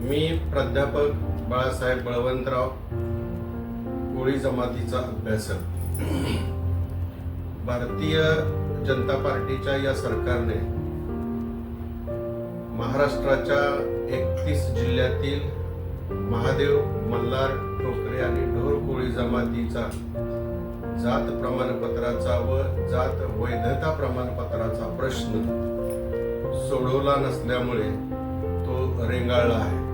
मी प्राध्यापक बाळासाहेब बळवंतराव कोळी जमातीचा अभ्यासक. भारतीय जनता पार्टीच्या या सरकारने महाराष्ट्राच्या एकतीस जिल्ह्यातील महादेव मल्हार ठोकरे आणि ढोर कोळी जमातीचा जात प्रमाणपत्राचा व जात वैधता प्रमाणपत्राचा प्रश्न सोडवला नसल्यामुळे तो रेंगाळला आहे.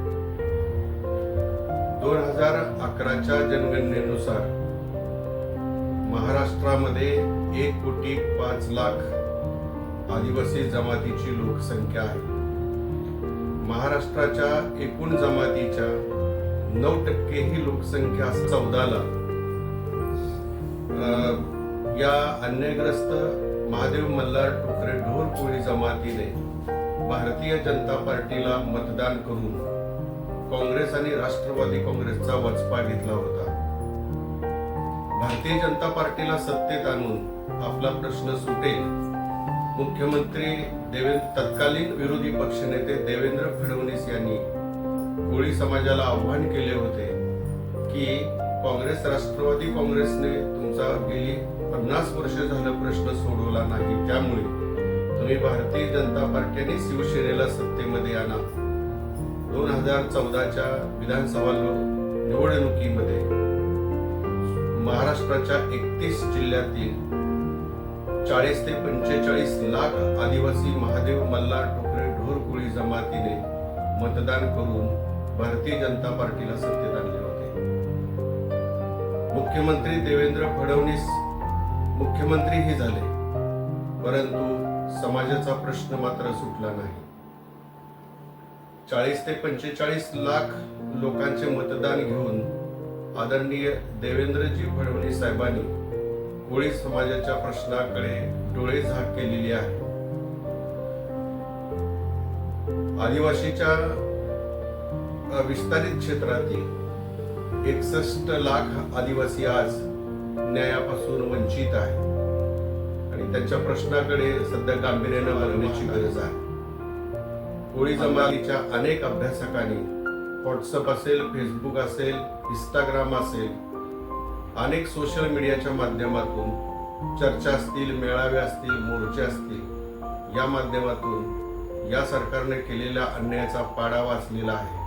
दोन हजार अकराच्या जनगणनेनुसार महाराष्ट्रामध्ये एक कोटी पाच लाख आदिवासी जमातीची लोकसंख्या आहे. महाराष्ट्राच्या एकूण जमातीच्या नऊ टक्के ही लोकसंख्या चौदाला. या अन्यायग्रस्त महादेव मल्हार टोकरे ढोर कोळी जमातीने भारतीय जनता पार्टीला मतदान करून काँग्रेस आणि राष्ट्रवादी काँग्रेसचा वचपा घेतला होता. भारतीय जनता पार्टीला सत्तेत आणून आपला प्रश्न सुटेल. मुख्यमंत्री देवेंद्र तत्कालीन विरोधी पक्षनेते देवेंद्र फडणवीस यांनी कोळी समाजाला आव्हान केले होते की काँग्रेस राष्ट्रवादी काँग्रेसने तुमचा गेली पन्नास वर्ष झालं प्रश्न सोडवला नाही. त्यामुळे तुम्ही भारतीय जनता पार्टी आणि शिवसेनेला सत्तेमध्ये आणा. दोन हजार चौदाच्या विधानसभा निवडणुकीमध्ये महाराष्ट्राच्या एकतीस जिल्ह्यातील चाळीस ते पंचेचाळीस लाख आदिवासी महादेव मल्ला टोकरे ढोरकुळी जमातीने मतदान करून भारतीय जनता पार्टीला सत्तेत आणले होते. मुख्यमंत्री देवेंद्र फडणवीस मुख्यमंत्रीही झाले परंतु समाजाचा प्रश्न मात्र सुटला नाही. चाळीस ते पंचेचाळीस लाख लोकांचे मतदान घेऊन आदरणीय देवेंद्रजी फडणवीस साहेबांनी कोळी समाजाच्या प्रश्नाकडे डोळे झाक केलेली आहे. आदिवासीच्या विस्तारित क्षेत्रातील एकसष्ट लाख आदिवासी आज न्यायापासून वंचित आहे आणि त्यांच्या प्रश्नाकडे सध्या गांभीर्यानं बघण्याची गरज आहे. कोळी जमातीच्या अनेक अभ्यासकांनी व्हॉट्सअप असेल फेसबुक असेल इंस्टाग्राम असेल अनेक सोशल मीडियाच्या माध्यमातून चर्चा असतील मेळावे असतील मोर्चे असतील या माध्यमातून या सरकारने केलेल्या अन्यायाचा पाडा वाचलेला आहे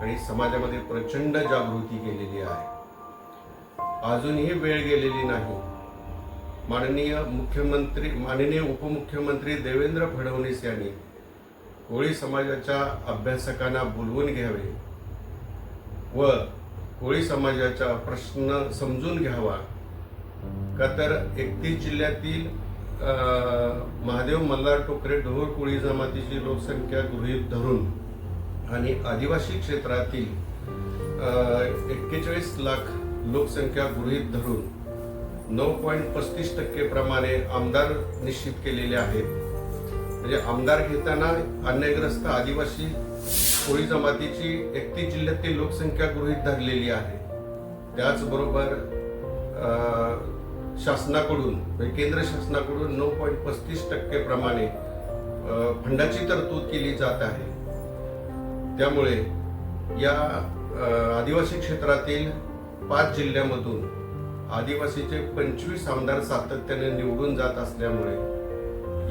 आणि समाजामध्ये प्रचंड जागृती केलेली आहे. अजूनही वेळ गेलेली नाही. माननीय मुख्यमंत्री माननीय उपमुख्यमंत्री देवेंद्र फडणवीस यांनी कोळी समाजाच्या अभ्यासकांना बोलवून घ्यावे व कोळी समाजाचा प्रश्न समजून घ्यावा. का तर एकतीस जिल्ह्यातील महादेव मल्हार टोकरे ढोर कोळी जमातीची लोकसंख्या गृहीत धरून आणि आदिवासी क्षेत्रातील एक्केचाळीस लाख लोकसंख्या गृहीत धरून नऊ पॉईंट पस्तीस टक्के प्रमाणे आमदार निश्चित केलेले आहेत. म्हणजे आमदार घेताना अन्यायग्रस्त आदिवासी कोळी जमातीची एकतीस जिल्ह्यातील लोकसंख्या गृहीत धरलेली आहे. त्याचबरोबर शासनाकडून म्हणजे केंद्र शासनाकडून नऊ पॉईंट पस्तीस टक्के प्रमाणे फंडाची तरतूद केली जात आहे. त्यामुळे या आदिवासी क्षेत्रातील पाच जिल्ह्यामधून आदिवासीचे पंचवीस आमदार सातत्याने निवडून जात असल्यामुळे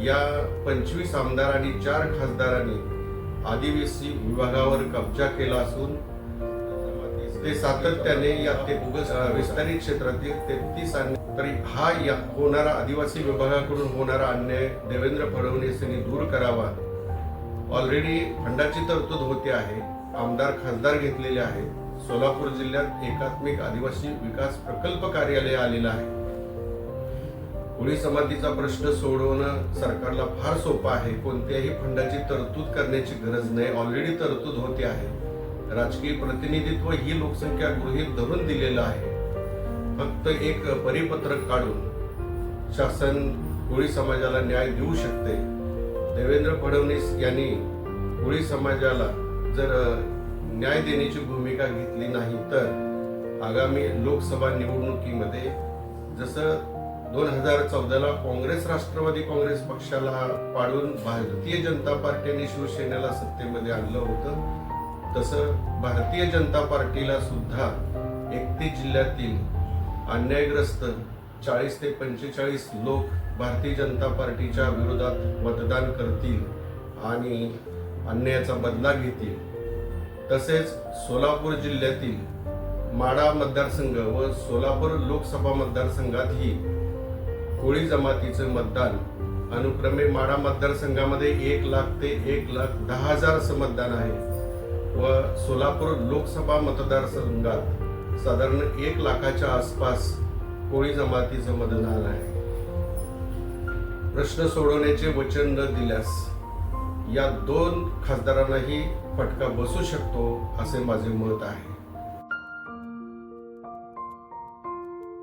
या पंचवीस आमदार आणि चार खासदारांनी आदिवासी विभागावर कब्जा केला असून ते सातत्याने या ते विस्तारित क्षेत्रातील तेहतीस आणि तरी हा या होणारा आदिवासी विभागाकडून होणारा अन्याय देवेंद्र फडणवीस यांनी दूर करावा. ऑलरेडी फंडाची तरतूद होते आहे. आमदार खासदार घेतलेले आहेत. सोलापूर जिल्ह्यात एकात्मिक आदिवासी विकास प्रकल्प कार्यालय आलेलं आहे. कोळी समाधीचा प्रश्न सोडवणं सरकारला फार सोपं आहे. कोणत्याही फंडाची तरतूद करण्याची गरज नाही. ऑलरेडी तरतूद होते आहे. राजकीय प्रतिनिधित्व ही लोकसंख्या गृहीत धरून दिलेलं आहे. फक्त एक परिपत्रक काढून शासन कोळी समाजाला न्याय देऊ शकते. देवेंद्र फडणवीस यांनी कोळी समाजाला जर न्याय देण्याची भूमिका घेतली नाही तर आगामी लोकसभा निवडणुकीमध्ये जसं दोन हजार चौदाला काँग्रेस राष्ट्रवादी काँग्रेस पक्षाला पाडून भारतीय जनता पार्टीने शिवसेनेला सत्तेमध्ये आणलं होतं. तसं भारतीय जनता पार्टीला सुद्धा एकतीस जिल्ह्यातील अन्यायग्रस्त चाळीस ते पंचेचाळीस लोक भारतीय जनता पार्टीच्या विरोधात मतदान करतील आणि अन्यायाचा बदला घेतील. तसेच सोलापूर जिल्ह्यातील माडा मतदारसंघ व सोलापूर लोकसभा मतदारसंघातही कोळी जमातीचं मतदान. अनुक्रमे माडा मतदारसंघामध्ये एक लाख ते एक लाख दहा हजार असं मतदान आहे. व सोलापूर लोकसभा मतदारसंघात साधारण एक लाखाच्या आसपास कोळी जमातीचं मतदान आहे. प्रश्न सोडवण्याचे वचन न दिल्यास या दोन खासदारांनाही फटका बसू शकतो असे माझे मत आहे.